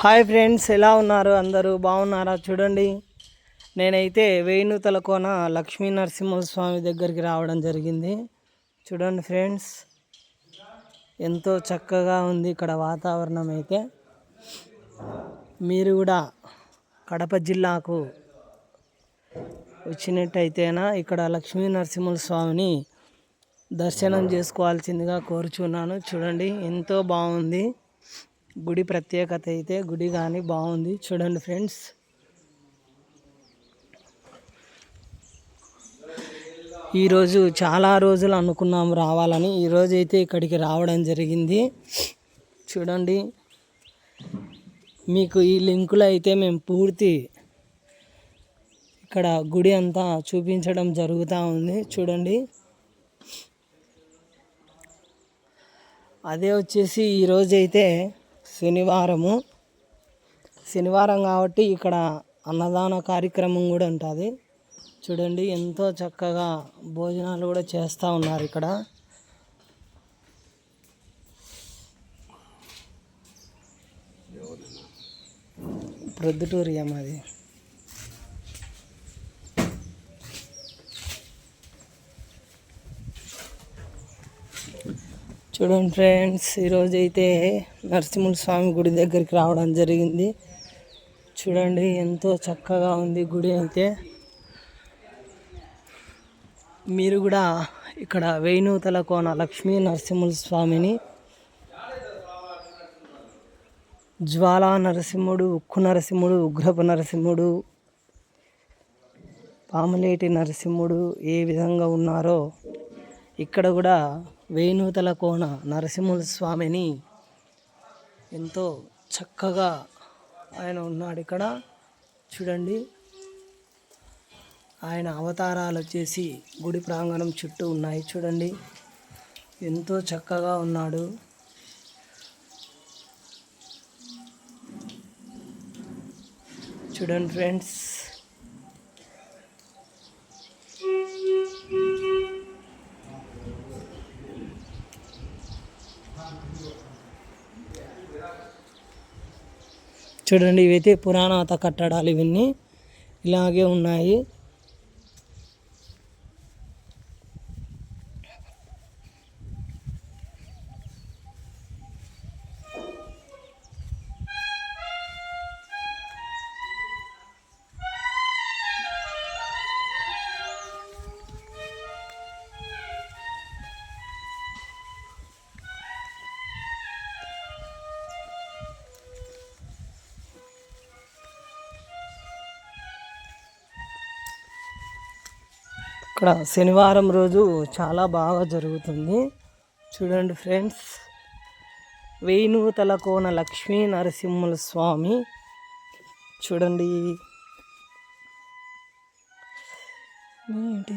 Hi friends ఎలా ఉన్నారు అందరూ? బాగున్నారా? చూడండి. నేనైతే వేణుతల కోన లక్ష్మీ నరసింహస్వామి దగ్గరికి రావడం జరిగింది. చూడండి ఫ్రెండ్స్ ఎంతో చక్కగా ఉంది ఇక్కడ వాతావరణం అయితే. మీరు కూడా కడప జిల్లాకు వచ్చినట్టయితేనా ఇక్కడ లక్ష్మీ నరసింహ స్వామిని దర్శనం చేసుకోవాల్సిందిగా కోరుచున్నాను. చూడండి ఎంతో బాగుంది. గుడి ప్రత్యేకత అయితే గుడి కానీ బాగుంది. చూడండి ఫ్రెండ్స్. ఈరోజు చాలా రోజులు అనుకున్నాం రావాలని. ఈరోజు అయితే ఇక్కడికి రావడం జరిగింది. చూడండి. మీకు ఈ లింకులో అయితే మేము పూర్తి ఇక్కడ గుడి అంతా చూపించడం జరుగుతూ ఉంది. చూడండి. అదే వచ్చేసి ఈరోజైతే శనివారము. శనివారం కాబట్టి ఇక్కడ అన్నదాన కార్యక్రమం కూడా ఉంటుంది. చూడండి ఎంతో చక్కగా భోజనాలు కూడా చేస్తూ ఉన్నారు ఇక్కడ. ప్రొద్దుటూరియం అది. చూడండి ఫ్రెండ్స్ ఈరోజు అయితే నరసింహ స్వామి గుడి దగ్గరికి రావడం జరిగింది. చూడండి ఎంతో చక్కగా ఉంది గుడి అయితే. మీరు కూడా ఇక్కడ వేణుతల కోన లక్ష్మీ నరసింహ స్వామిని జ్వాలా నరసింహుడు ఉక్కు నరసింహుడు ఉగ్రపు నరసింహుడు పాములేటి నరసింహుడు ఏ విధంగా ఉన్నారో ఇక్కడ కూడా వేణుతల కోన నరసింహస్వామిని ఎంతో చక్కగా ఆయన ఉన్నాడు ఇక్కడ. చూడండి. ఆయన అవతారాలు వచ్చేసి గుడి ప్రాంగణం చుట్టూ ఉన్నాయి. చూడండి. ఎంతో చక్కగా ఉన్నాడు. చూడండి ఫ్రెండ్స్. చూడండి ఇవైతే పురాణాత కట్టడాలు ఇవన్నీ ఇలాగే ఉన్నాయి. ఇక్కడ శనివారం రోజు చాలా బాగా జరుగుతుంది. చూడండి ఫ్రెండ్స్. వేణుతలకోన లక్ష్మీ నరసింహుల స్వామి. చూడండి. ఏంటి